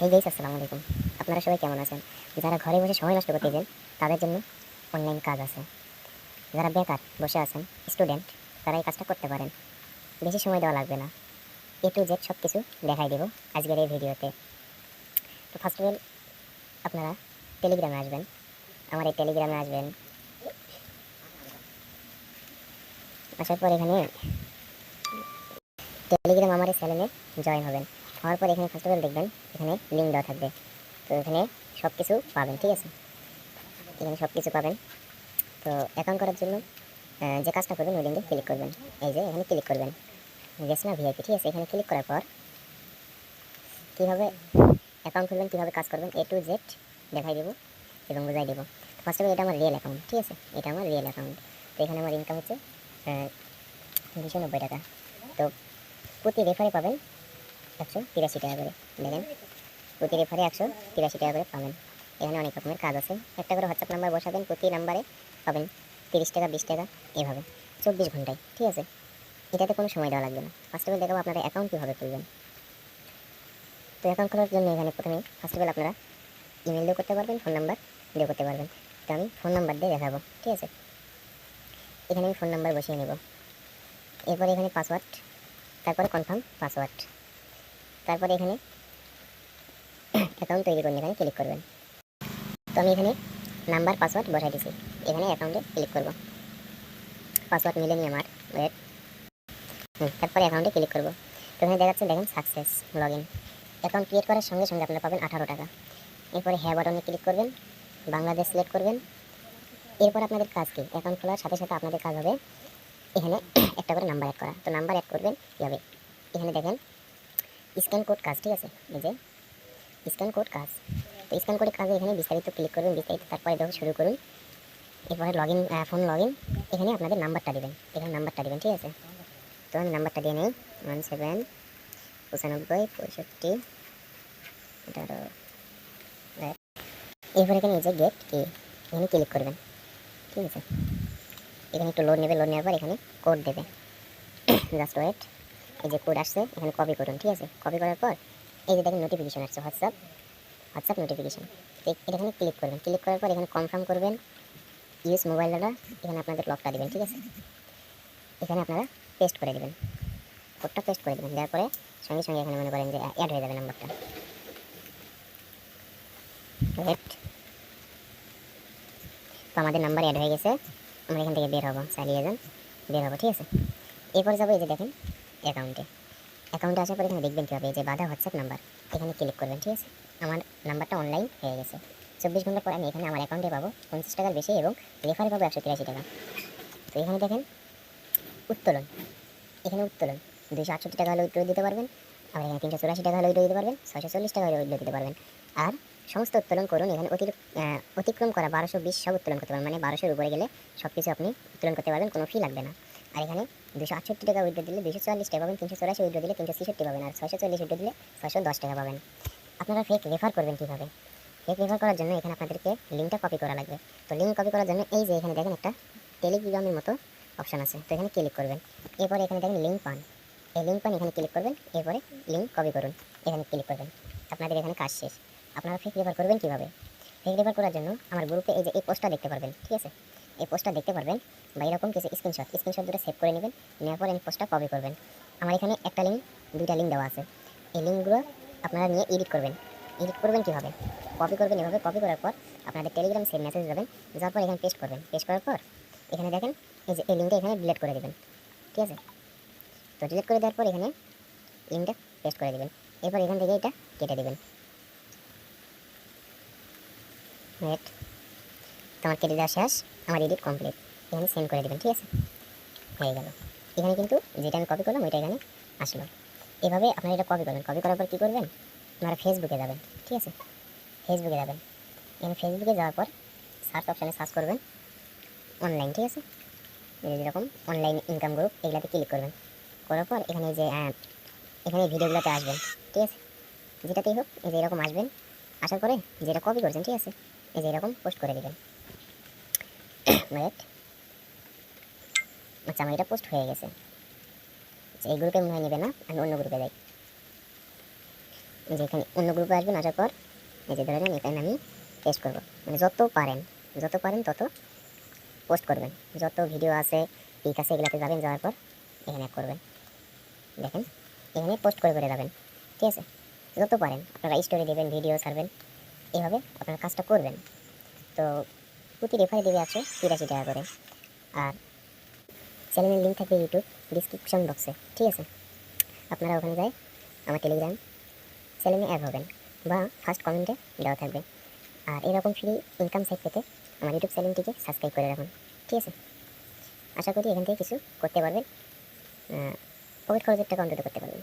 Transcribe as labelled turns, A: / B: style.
A: এই গাইস আসসালামু আলাইকুম। আপনারা সবাই কেমন আছেন? যারা ঘরে বসে সময় নষ্ট করতে চান তাদের জন্য অনলাইন কাজ আছে। যারা বেকার বসে আছেন, স্টুডেন্ট, তারা এই কাজটা করতে পারেন। বেশি সময় দেওয়া লাগবে না। এ টু জেড সব কিছু দেখাই দেবো আজকের এই ভিডিওতে। তো ফার্স্ট অফ অল আপনারা টেলিগ্রামে আসবেন। আমার এই টেলিগ্রামে আসবেন। আসার পর এখানে টেলিগ্রাম আমার এই চ্যানেলে জয়েন হবেন। হওয়ার পর এখানে ফার্স্ট অফ অল দেখবেন, এখানে লিঙ্ক দেওয়া থাকবে। তো এখানে সব কিছু পাবেন, ঠিক আছে? এখানে সব কিছু পাবেন। তো অ্যাকাউন্ট করার জন্য যে কাজটা করবেন, ওই লিঙ্কে ক্লিক করবেন। এই যে এখানে ক্লিক করবেন। গেছে না ভিআইপি ঠিক আছে? এখানে ক্লিক করার পর কীভাবে অ্যাকাউন্ট খুলবেন, কীভাবে কাজ করবেন এ টু জেড দেখাই দেবো এবং বোঝাই দেবো। ফার্স্ট অফ এটা আমার রিয়েল অ্যাকাউন্ট ঠিক আছে? এটা আমার রিয়েল অ্যাকাউন্ট তো এখানে আমার ইনকাম হচ্ছে দুশো নব্বই টাকা। তো প্রতি রেফারে পাবেন একশো তিরাশি টাকা করে দেখেন প্রতি রেফারে একশো তিরাশি টাকা করে পাবেন। এখানে অনেক রকমের কাজ আছে। একটা করে হোয়াটসঅ্যাপ নাম্বার বসাবেন, প্রতি নাম্বারে পাবেন তিরিশ টাকা, বিশ টাকা, এভাবে। চব্বিশ ঘন্টায়, ঠিক আছে? এটাতে কোনো সময় দেওয়া লাগবে না। ফার্স্ট অফ অল দেখাবো আপনারা অ্যাকাউন্ট কীভাবে খুলবেন। তো অ্যাকাউন্ট খোলার জন্য এখানে প্রথমে ফার্স্ট অফ অল আপনারা ইমেল দিয়েও করতে পারবেন ফোন নাম্বার দিয়েও করতে পারবেন। তো আমি ফোন নাম্বার দিয়ে দেখাবো, ঠিক আছে? এখানে আমি ফোন নাম্বার বসিয়ে নেব। এরপরে এখানে পাসওয়ার্ড তারপরে কনফার্ম পাসওয়ার্ড তারপরে এখানে অ্যাকাউন্ট তৈরি করুন, এখানে ক্লিক করবেন। তো আমি এখানে নাম্বার পাসওয়ার্ড বসাই দিছি। এখানে অ্যাকাউন্টে ক্লিক করব। পাসওয়ার্ড মিলেনি আমার ওয়েট তারপরে অ্যাকাউন্টে ক্লিক করব। তো এখানে দেখাচ্ছে, দেখেন success log in account create করার সঙ্গে সঙ্গে আপনারা পাবেন আঠারো টাকা। এরপরে হ্যাঁ বাটনে ক্লিক করবেন, বাংলাদেশ সিলেক্ট করবেন। এরপর আপনাদের কাজ কি? অ্যাকাউন্ট খোলার সাথে সাথে আপনাদের কাজ হবে এখানে একটা করে নাম্বার অ্যাড করা। তো নাম্বার অ্যাড করবেন কীভাবে এখানে দেখেন স্ক্যান কোড কাজ ঠিক আছে, এই যে স্ক্যান কোড কাজ। তো স্ক্যান কোডের কাজে এখানে বিস্তারিত ক্লিক করুন, বিস্তারিত তারপরে দেখো শুরু করুন। এরপরে log in phone log in এখানে আপনাদের নাম্বারটা দেবেন, এখানে নাম্বারটা দেবেন, ঠিক আছে? তো আমি নাম্বারটা দিয়ে নিই ওয়ান সেভেন পঁচানব্বই, পঁয়ষট্টি, আঠারো এরপরে এখানে এই যে গেট কি এখানে ক্লিক করবেন, ঠিক আছে? এখানে একটু লোড নেবে লোড নেওয়ার পর এখানে কোড দেবে। জাস্ট ওয়েট এই যে কোড আসছে, এখানে কপি করুন, ঠিক আছে? কপি করার পর, এই যে দেখেন নোটিফিকেশন আসছে হোয়াটসঅ্যাপ হোয়াটসঅ্যাপ নোটিফিকেশন এখানে ক্লিক করবেন। ক্লিক করার পর এখানে কনফার্ম করবেন ইউজ মোবাইল ডাটা এখানে আপনাদের লকটা দিবেন, ঠিক আছে? এখানে আপনারা পেস্ট করে দেবেন। কোডটা পেস্ট করে দেবেন, দেওয়ার পরে সঙ্গে সঙ্গে এখানে মনে করেন যে অ্যাড হয়ে যাবে নাম্বারটা তো আমাদের নাম্বার অ্যাড হয়ে গেছে, আমরা এখান থেকে বের হব, চালিয়ে যান, বের হব, ঠিক আছে? এরপর যাব এই যে দেখেন অ্যাকাউন্টে। অ্যাকাউন্টে আসার পর এখানে দেখবেন কীভাবে যে বাধা হোয়াটসঅ্যাপ নাম্বার এখানে ক্লিক করবেন, ঠিক আছে? আমার নাম্বারটা অনলাইন হয়ে গেছে। চব্বিশ ঘণ্টা পর আমি এখানে আমার অ্যাকাউন্টে পাবো পঞ্চাশ টাকার বেশি এবং রেফারে পাবো একশো তিরাশি টাকা। তো এখানে দেখেন, উত্তোলন। এখানে উত্তোলন। দুইশো আটষট্টি টাকা হলে উইথড্র দিতে পারবেন, আবার এখানে তিনশো চুরাশি টাকা হলে উইথড্র দিতে পারবেন, ছয়শো চল্লিশ টাকা হলে উইথড্র দিতে পারবেন। আর সমস্ত উত্তোলন করুন, এখানে অতিরিক্ত অতিক্রম করা বারোশো বিশ সব উত্তোলন করতে পারবেন। মানে বারোশোর উপরে গেলে সব কিছু আপনি উত্তোলন করতে পারবেন, কোনো ফি লাগবে না। আর এখানে দুশো আটষট্টি টাকা উইথড্র দিলে দুশো চল্লিশ টাকা পাবেন, তিনশো চৌরাশি উইথড্র দিলে তিনশো ছেষট্টি পাবেন আর ছয়শো চল্লিশ উইথড্র দিলে ছয়শো দশ টাকা পাবেন। আপনারা ফেক রেফার করবেন কীভাবে? ফেক রেফার করার জন্য এখানে আপনাদেরকে লিঙ্কটা কপি করা লাগবে। তো লিঙ্ক কপি করার জন্য এই যে এখানে দেখেন একটা টেলিগ্রামের মতো অপশান আছে। তো এখানে ক্লিক করবেন। এরপরে এখানে দেখেন লিঙ্ক পান। এই লিঙ্ক পান, এখানে ক্লিক করবেন। এরপরে লিঙ্ক কপি করুন। এখানে ক্লিক করবেন। আপনাদের এখানে কাজ শেষ। আপনারা ফেক রেফার করবেন কীভাবে? ফেক রেফার করার জন্য আমার গ্রুপে এই যে এই পোস্টটা দেখতে পারবেন, ঠিক আছে? এই পোস্টটা দেখতে পারবেন বা এরকম কিছু স্ক্রিনশট স্ক্রিনশট দুটো সেভ করে নেবেন, নেওয়ার পর এই পোস্টটা কপি করবেন। আমার এখানে একটা লিঙ্ক দুইটা লিঙ্ক দেওয়া আছে। এই লিঙ্কগুলো আপনারা নিয়ে এডিট করবেন। এডিট করবেন কীভাবে? কপি করবেন এভাবে কপি করার পর আপনাদের টেলিগ্রাম সেভ মেসেজ যাবেন যাওয়ার পর এখানে পেস্ট করবেন। পেস্ট করার পর এখানে দেখেন, এই যে এই লিঙ্কটা এখানে ডিলিট করে দেবেন। ঠিক আছে? তো ডিলেট করে দেওয়ার পর এখানে লিঙ্কটা পেস্ট করে দেবেন। এরপর এখান থেকে এটা কেটে দেবেন। তোমার কেটে দেওয়া শেষ। আমার এডিট কমপ্লিট এখানে সেন্ড করে দেবেন, ঠিক আছে? হয়ে গেল। এখানে কিন্তু যেটা আমি কপি করলাম, ওইটা এখানে আসলো। এভাবে আপনারা এটা কপি করবেন। কপি করার পর কী করবেন? আপনারা ফেসবুকে যাবেন, ঠিক আছে? ফেসবুকে যাবেন। এখানে ফেসবুকে যাওয়ার পর সার্চ অপশানে সার্চ করবেন অনলাইন ঠিক আছে? যেরকম অনলাইন ইনকাম গ্রুপ এগুলাতে ক্লিক করবেন। করার পর এখানে যে এখানে ভিডিওগুলোতে আসবেন, ঠিক আছে? যেটাতেই হোক, এই যে এরকম আসবেন, আসার পরে যেটা কপি করছেন, ঠিক আছে? এই যে এরকম পোস্ট করে দেবেন। ওয়েট আচ্ছা আমার এটা পোস্ট হয়ে গেছে। আচ্ছা এই গ্রুপে মনে নেবে না, আমি অন্য গ্রুপে যাই। যে এখানে অন্য গ্রুপে আসবেন আসার পর এই যে ধরে নেন, এখানে আমি টেস্ট করব। মানে যত পারেন যত পারেন তত পোস্ট করবেন। যত ভিডিও আছে পিক আছে, এগুলাতে যাবেন, যাওয়ার পর এখানে করবেন। দেখেন, এখানে পোস্ট করে করে যাবেন। ঠিক আছে? যত পারেন, আপনারা স্টোরি দেবেন ভিডিও ছাড়বেন। এইভাবে আপনারা কাজটা করবেন। তো প্রতি রেফারে দেবে একশো তিরাশি টাকা করে। আর চ্যানেলের লিঙ্ক থাকবে ইউটিউব ডিসক্রিপশন বক্সে ঠিক আছে? আপনারা ওখানে যাই আমার টেলিগ্রাম চ্যানেলে অ্যাড হবেন বা ফার্স্ট কমেন্টে দেওয়া থাকবে। আর এরকম ফ্রি ইনকাম সাইট পেতে আমার ইউটিউব চ্যানেলটিকে সাবস্ক্রাইব করে রাখুন, ঠিক আছে? আশা করি এখান থেকে কিছু করতে পারবেন পকেট খরচের টাকা অন্তত করতে পারবেন।